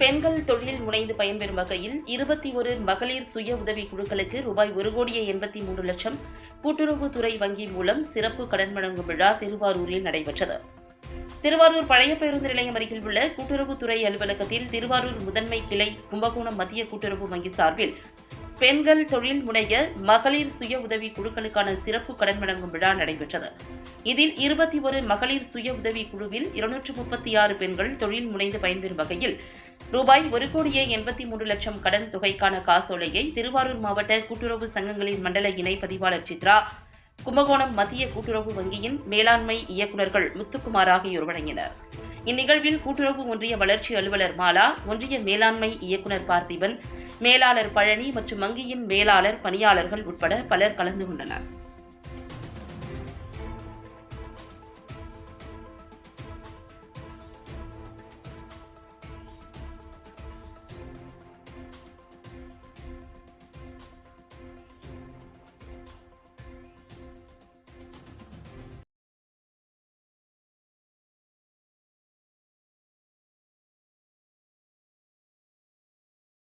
பெண்கள் தொழில் முனைந்து பயன்பெறும் வகையில் இருபத்தி ஒரு மகளிர் சுய உதவி குழுக்களுக்கு ரூபாய் ஒரு கோடியே எண்பத்தி மூன்று லட்சம் கூட்டுறவுத்துறை வங்கி மூலம் சிறப்பு கடன் வழங்கும் விழா திருவாரூரில் நடைபெற்றது. திருவாரூர் பழைய பேருந்து நிலையம் அருகில் உள்ள கூட்டுறவுத்துறை அலுவலகத்தில் திருவாரூர் முதன்மை கிளை கும்பகோணம் மத்திய கூட்டுறவு வங்கி சார்பில் பெண்கள் தொழில் முனைய மகளிர் சுய உதவி குழுக்களுக்கான சிறப்பு கடன் வழங்கும் விழா நடைபெற்றது. இதில் இருபத்தி ஒரு மகளிர் சுய உதவி குழுவில் இருநூற்று முப்பத்தி ஆறு பெண்கள் தொழில் முனைந்து பயன்பெறும் வகையில் ரூபாய் ஒரு கோடியே எண்பத்தி மூன்று லட்சம் கடன் தொகைக்கான காசோலையை திருவாரூர் மாவட்ட கூட்டுறவு சங்கங்களின் மண்டல இணை பதிவாளர் சித்ரா கும்பகோணம் மத்திய கூட்டுறவு வங்கியின் மேலாண்மை இயக்குநர்கள் முத்துக்குமார் ஆகியோர் வழங்கினர். இந்நிகழ்வில் கூட்டுறவு ஒன்றிய வளர்ச்சி அலுவலர் மாலா ஒன்றிய மேலாண்மை இயக்குநர் பார்த்திபன் மேலாளர் பழனி மற்றும் வங்கியின் மேலாளர் பணியாளர்கள் உட்பட பலர் கலந்து கொண்டனர்.